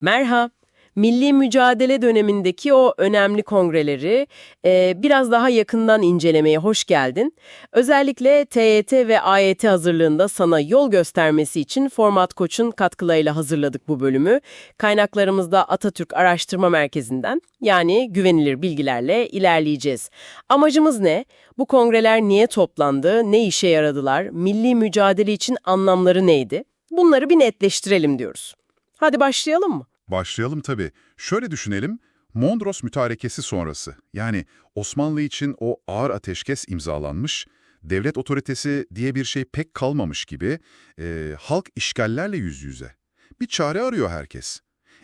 Merha, milli mücadele dönemindeki o önemli kongreleri e, biraz daha yakından incelemeye hoş geldin. Özellikle TYT ve AYT hazırlığında sana yol göstermesi için Format Koç'un katkılarıyla hazırladık bu bölümü. Kaynaklarımızda Atatürk Araştırma Merkezi'nden yani güvenilir bilgilerle ilerleyeceğiz. Amacımız ne? Bu kongreler niye toplandı, ne işe yaradılar, milli mücadele için anlamları neydi? Bunları bir netleştirelim diyoruz. Hadi başlayalım mı? Başlayalım tabii. Şöyle düşünelim, Mondros mütarekesi sonrası, yani Osmanlı için o ağır ateşkes imzalanmış, devlet otoritesi diye bir şey pek kalmamış gibi e, halk işgallerle yüz yüze. Bir çare arıyor herkes.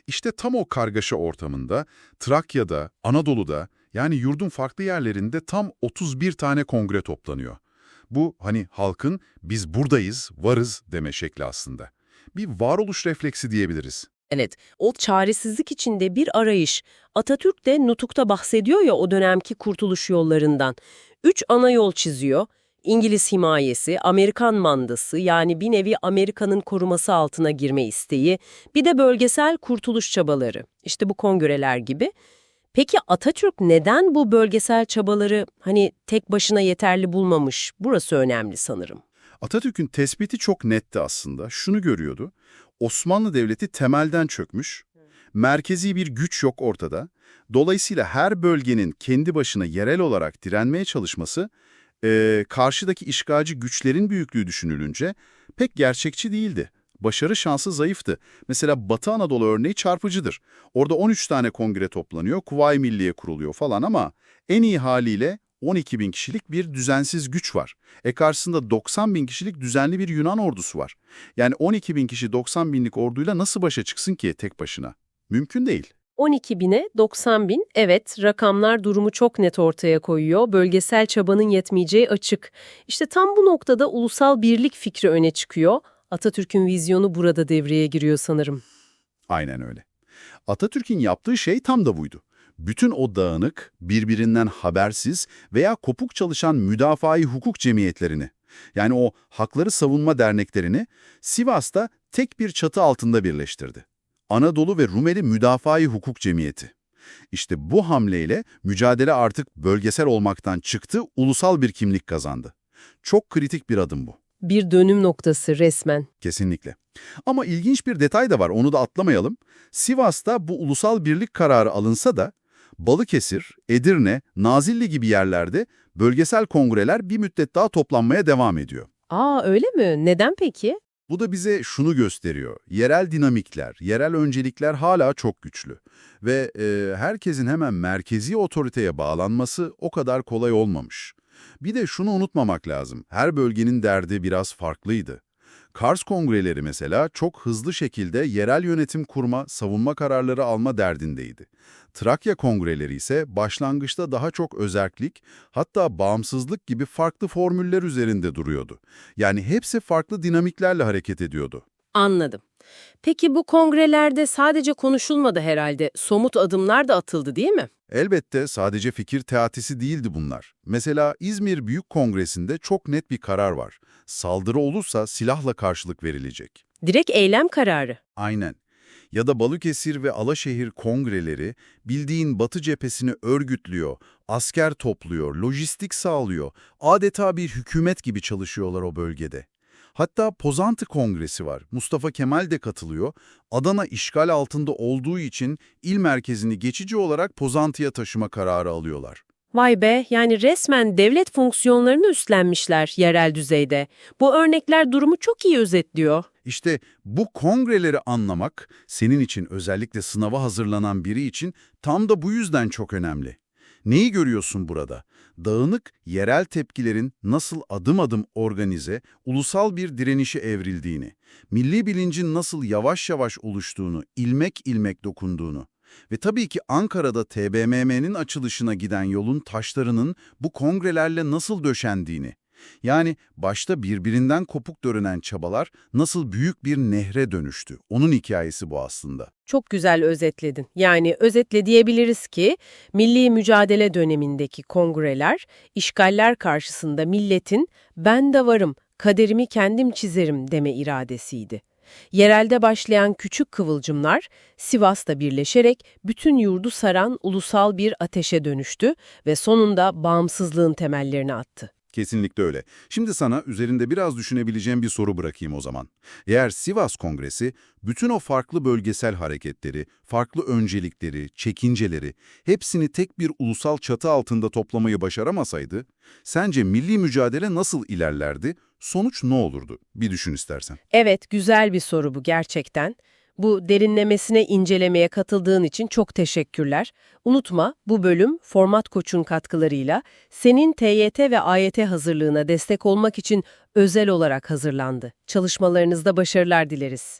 İşte tam o kargaşa ortamında Trakya'da, Anadolu'da yani yurdun farklı yerlerinde tam 31 tane kongre toplanıyor. Bu hani halkın biz buradayız, varız deme şekli aslında. Bir varoluş refleksi diyebiliriz. Evet, o çaresizlik içinde bir arayış. Atatürk de Nutuk'ta bahsediyor ya o dönemki kurtuluş yollarından. Üç ana yol çiziyor. İngiliz himayesi, Amerikan mandası yani bir nevi Amerika'nın koruması altına girme isteği, bir de bölgesel kurtuluş çabaları. İşte bu kongreler gibi. Peki Atatürk neden bu bölgesel çabaları hani tek başına yeterli bulmamış? Burası önemli sanırım. Atatürk'ün tespiti çok netti aslında. Şunu görüyordu. Osmanlı Devleti temelden çökmüş. Merkezi bir güç yok ortada. Dolayısıyla her bölgenin kendi başına yerel olarak direnmeye çalışması, e, karşıdaki işgalci güçlerin büyüklüğü düşünülünce pek gerçekçi değildi. Başarı şansı zayıftı. Mesela Batı Anadolu örneği çarpıcıdır. Orada 13 tane kongre toplanıyor, Kuvayi Milliye kuruluyor falan ama en iyi haliyle 12 bin kişilik bir düzensiz güç var. E karşısında 90 bin kişilik düzenli bir Yunan ordusu var. Yani 12 bin kişi 90 binlik orduyla nasıl başa çıksın ki tek başına? Mümkün değil. 12 bine 90 bin, evet rakamlar durumu çok net ortaya koyuyor, bölgesel çabanın yetmeyeceği açık. İşte tam bu noktada ulusal birlik fikri öne çıkıyor. Atatürk'ün vizyonu burada devreye giriyor sanırım. Aynen öyle. Atatürk'ün yaptığı şey tam da buydu. Bütün o dağınık, birbirinden habersiz veya kopuk çalışan müdafai hukuk cemiyetlerini, yani o hakları savunma derneklerini Sivas'ta tek bir çatı altında birleştirdi. Anadolu ve Rumeli Müdafaa-i Hukuk Cemiyeti. İşte bu hamleyle mücadele artık bölgesel olmaktan çıktı, ulusal bir kimlik kazandı. Çok kritik bir adım bu. Bir dönüm noktası resmen. Kesinlikle. Ama ilginç bir detay da var, onu da atlamayalım. Sivas'ta bu ulusal birlik kararı alınsa da Balıkesir, Edirne, Nazilli gibi yerlerde bölgesel kongreler bir müddet daha toplanmaya devam ediyor. Aa öyle mi? Neden peki? Bu da bize şunu gösteriyor. Yerel dinamikler, yerel öncelikler hala çok güçlü. Ve e, herkesin hemen merkezi otoriteye bağlanması o kadar kolay olmamış. Bir de şunu unutmamak lazım. Her bölgenin derdi biraz farklıydı. Kars kongreleri mesela çok hızlı şekilde yerel yönetim kurma, savunma kararları alma derdindeydi. Trakya kongreleri ise başlangıçta daha çok özerklik, hatta bağımsızlık gibi farklı formüller üzerinde duruyordu. Yani hepsi farklı dinamiklerle hareket ediyordu. Anladım. Peki bu kongrelerde sadece konuşulmadı herhalde, somut adımlar da atıldı değil mi? Elbette sadece fikir teatisi değildi bunlar. Mesela İzmir Büyük Kongresi'nde çok net bir karar var. Saldırı olursa silahla karşılık verilecek. Direkt eylem kararı. Aynen. Ya da Balıkesir ve Alaşehir kongreleri bildiğin Batı cephesini örgütlüyor, asker topluyor, lojistik sağlıyor. Adeta bir hükümet gibi çalışıyorlar o bölgede. Hatta Pozantı Kongresi var. Mustafa Kemal de katılıyor. Adana işgal altında olduğu için il merkezini geçici olarak Pozantı'ya taşıma kararı alıyorlar. Vay be, yani resmen devlet fonksiyonlarını üstlenmişler yerel düzeyde. Bu örnekler durumu çok iyi özetliyor. İşte bu kongreleri anlamak senin için özellikle sınava hazırlanan biri için tam da bu yüzden çok önemli. Neyi görüyorsun burada? Dağınık, yerel tepkilerin nasıl adım adım organize, ulusal bir direnişe evrildiğini, milli bilincin nasıl yavaş yavaş oluştuğunu, ilmek ilmek dokunduğunu ve tabii ki Ankara'da TBMM'nin açılışına giden yolun taşlarının bu kongrelerle nasıl döşendiğini, yani başta birbirinden kopuk görünen çabalar nasıl büyük bir nehre dönüştü. Onun hikayesi bu aslında. Çok güzel özetledin. Yani özetle diyebiliriz ki milli mücadele dönemindeki kongreler işgaller karşısında milletin ben de varım, kaderimi kendim çizerim deme iradesiydi. Yerelde başlayan küçük kıvılcımlar Sivas'ta birleşerek bütün yurdu saran ulusal bir ateşe dönüştü ve sonunda bağımsızlığın temellerini attı. Kesinlikle öyle. Şimdi sana üzerinde biraz düşünebileceğim bir soru bırakayım o zaman. Eğer Sivas Kongresi bütün o farklı bölgesel hareketleri, farklı öncelikleri, çekinceleri hepsini tek bir ulusal çatı altında toplamayı başaramasaydı, sence milli mücadele nasıl ilerlerdi, sonuç ne olurdu? Bir düşün istersen. Evet, güzel bir soru bu gerçekten. Bu derinlemesine incelemeye katıldığın için çok teşekkürler. Unutma, bu bölüm Format Koç'un katkılarıyla senin TYT ve AYT hazırlığına destek olmak için özel olarak hazırlandı. Çalışmalarınızda başarılar dileriz.